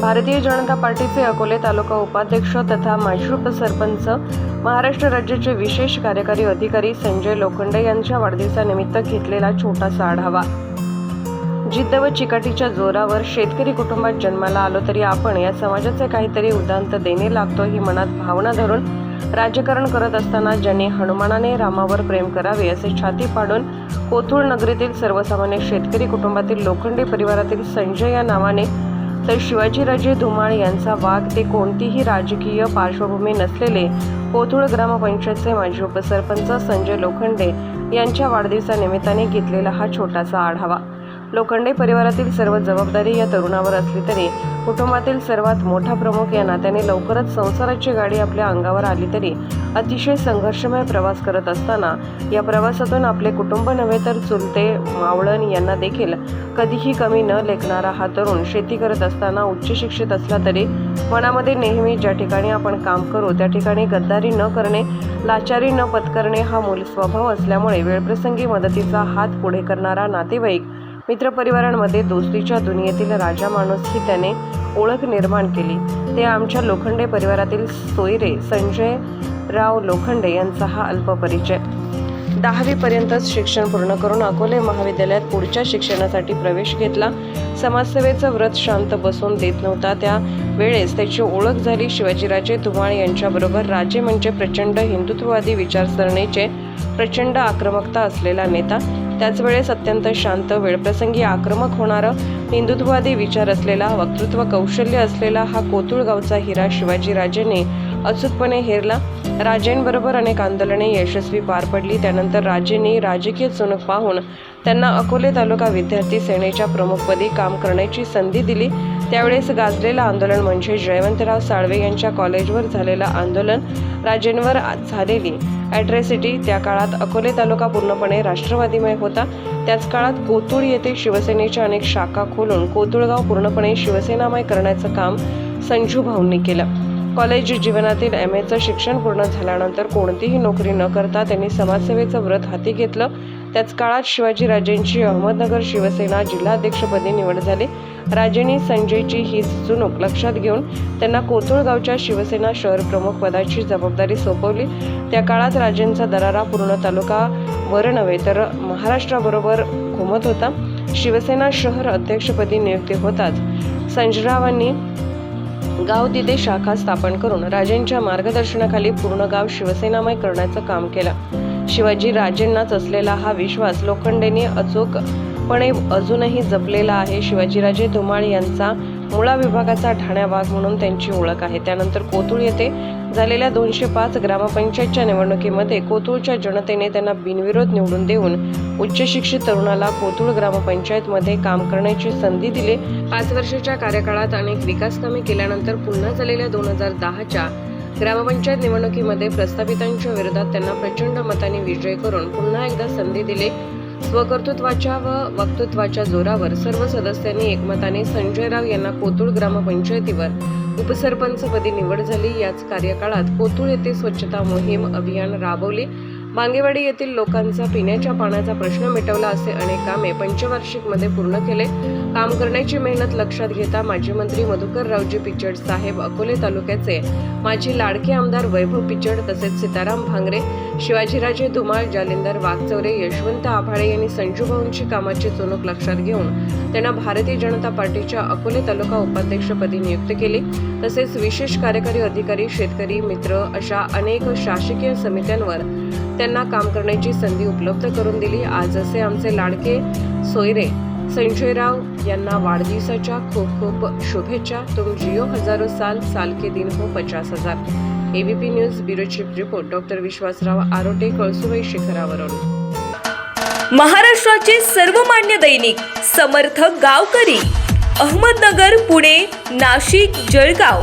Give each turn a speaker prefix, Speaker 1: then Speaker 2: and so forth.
Speaker 1: भारतीय जनता पार्टीचे अकोले तालुका उपाध्यक्ष तथा माजी उपसरपंच महाराष्ट्र राज्याचे विशेष कार्यकारी अधिकारी संजय लोखंडे यांच्या वाढदिवसानिमित्त घेतलेला छोटासा आढावा. जिद्द व चिकाटीच्या जोरावर शेतकरी कुटुंबात जन्माला आलो तरी आपण या समाजाचे काहीतरी उदांत देणे लागतो ही मनात भावना धरून राजकारण करत असताना ज्यांनी हनुमानाने रामावर प्रेम करावे असे छाती पाडून कोथूळ नगरीतील सर्वसामान्य शेतकरी कुटुंबातील लोखंडे परिवारातील संजय या नावाने तर शिवाजीराजे धुमाळ यांचा वाघ ते कोणतीही राजकीय पार्श्वभूमी नसलेले कोथुळ ग्रामपंचायतचे माजी उपसरपंच संजय लोखंडे यांच्या वाढदिवसानिमित्ताने घेतलेला हा छोटासा आढावा. लोखंडे परिवारातील सर्व जबाबदारी या तरुणावर असली तरी कुटुंबातील सर्वात मोठा प्रमुख या नात्याने लवकरच संसाराची गाडी आपल्या अंगावर आली तरी अतिशय संघर्षमय प्रवास करत असताना या प्रवासातून आपले कुटुंब नव्हे तर चुलते मावळण यांना देखील कधीही कमी न लेखणारा हा तरुण शेती करत असताना उच्च शिक्षित असला तरी मनामध्ये नेहमी ज्या ठिकाणी आपण काम करू त्या ठिकाणी गद्दारी न करणे लाचारी न पत्करणे हा मूल स्वभाव असल्यामुळे वेळप्रसंगी मदतीचा हात पुढे करणारा नातेवाईक मित्रपरिवारांमध्ये दोस्तीच्या दुनियेतील राजा माणूस ही त्याने ओळख निर्माण केली. ते आमच्या लोखंडे परिवारातील सोयरे संजय राव लोखंडे यांचा हा अल्प परिचय. दहावीपर्यंतच शिक्षण पूर्ण करून अकोले महाविद्यालयात पुढच्या शिक्षणासाठी प्रवेश घेतला. समाजसेवेचं व्रत शांत बसून देत नव्हता. त्या वेळेस त्याची ओळख झाली शिवाजीराजे धुमाळ यांच्याबरोबर. राजे म्हणजे प्रचंड हिंदुत्ववादी विचारसरणीचे प्रचंड आक्रमकता असलेला नेता. त्याच वेळेस अत्यंत शांत वेळप्रसंगी आक्रमक होणारं हिंदुत्ववादी विचार असलेला वक्तृत्व कौशल्य असलेला हा कोतुळगावचा हिरा शिवाजीराजेने अचूकपणे हेरला. राजेंबरोबर अनेक आंदोलने यशस्वी पार पडली. त्यानंतर राजेंनी राजकीय चुणूक पाहून त्यांना अकोले तालुका विद्यार्थी सेनेच्या प्रमुखपदी काम करण्याची संधी दिली. त्यावेळेस गाजलेलं आंदोलन म्हणजे जयवंतराव साळवे यांच्या कॉलेजवर झालेलं आंदोलन राजेंवर झालेली ॲट्रॅसिटी. त्या काळात अकोले तालुका पूर्णपणे राष्ट्रवादीमय होता. त्याच काळात कोतुळ येथे शिवसेनेच्या अनेक शाखा खोलून कोतुळगाव पूर्णपणे शिवसेनामय करण्याचं काम संजू भाऊंनी केलं. कॉलेज जीवनातील एम एचं शिक्षण पूर्ण झाल्यानंतर कोणतीही नोकरी न करता त्यांनी समाजसेवेचं व्रत हाती घेतलं. त्याच काळात शिवाजीराजेंची अहमदनगर शिवसेना जिल्हाध्यक्षपदी निवड झाली. राजेंनी संजयची ही चुणूक लक्षात घेऊन त्यांना कोथरूडगावच्या शिवसेना शहर प्रमुख पदाची जबाबदारी सोपवली. त्या काळात राजेंचा दरारा पूर्ण तालुका वर नव्हे तर महाराष्ट्राबरोबर घुमत होता. शिवसेना शहर अध्यक्षपदी नियुक्ती होताच. संजयरावांनी गाव तिथे शाखा स्थापन करून राजेंच्या मार्गदर्शनाखाली पूर्ण गाव शिवसेनामय करण्याचं काम केलं. शिवाजी राजेंनाच असलेला हा विश्वास लोखंडेने अचूकपणे अजूनही जपलेला आहे. शिवाजीराजे धुमाळ यांचा मुळा विभागाचा ठाण्या भाग म्हणून त्यांची ओळख आहे. त्यानंतर कोथुळ येथे झालेल्या दोनशे पाच ग्रामपंचायतच्या निवडणुकीमध्ये कोथूळच्या जनतेने त्यांना बिनविरोध निवडून देऊन उच्च शिक्षित तरुणाला कोथूळ ग्रामपंचायतमध्ये काम करण्याची संधी दिली. पाच वर्षाच्या कार्यकाळात अनेक विकास कामे केल्यानंतर पुन्हा झालेल्या दोन हजार दहाच्या ग्रामपंचायत निवडणुकीमध्ये प्रस्थापितांच्या विरोधात त्यांना प्रचंड मताने विजय करून पुन्हा एकदा संधी दिली. स्वकर्तृत्वाच्या व वक्तृत्वाच्या जोरावर सर्व सदस्यांनी एकमताने संजय राव यांना कोतुळ ग्रामपंचायतीवर उपसरपंचपदी निवड झाली. याच कार्यकाळात कोतुळ येथे स्वच्छता मोहीम अभियान राबवले. बांगेवाडी येथील लोकांचा पिण्याच्या पाण्याचा प्रश्न मिटवला असे अनेक कामे पंचवार्षिकमध्ये पूर्ण केले. काम करण्याची मेहनत लक्षात घेता माजी मंत्री मधुकर रावजी पिचड साहेब अकोले तालुक्याचे माजी लाडके आमदार वैभव पिचड तसेच सीताराम भांगरे शिवाजीराजे धुमाळ जालिंदर वाघचौरे यशवंत आभाळे यांनी संजूभाऊंची कामाची चुणूक लक्षात घेऊन त्यांना भारतीय जनता पार्टीच्या अकोले तालुका उपाध्यक्षपदी नियुक्त केले. तसेच विशेष कार्यकारी अधिकारी शेतकरी मित्र अशा अनेक शासकीय समित्यांवर त्यांना काम करण्याची संधी उपलब्ध करून दिली. आज असे आमचे लाडके सोयरे संजयराव यांना वाढदिवसाच्या खूप खूप शुभेच्छा. तुम जियो हजारो साल साल के दिन हो पचास हजार. ABP news bureau chief report. Doctor Vishwasrao Arote Kalsubai शिखरावरून.
Speaker 2: महाराष्ट्राचे सर्वमान्य दैनिक समर्थक गावकरी अहमदनगर पुणे नाशिक जळगाव.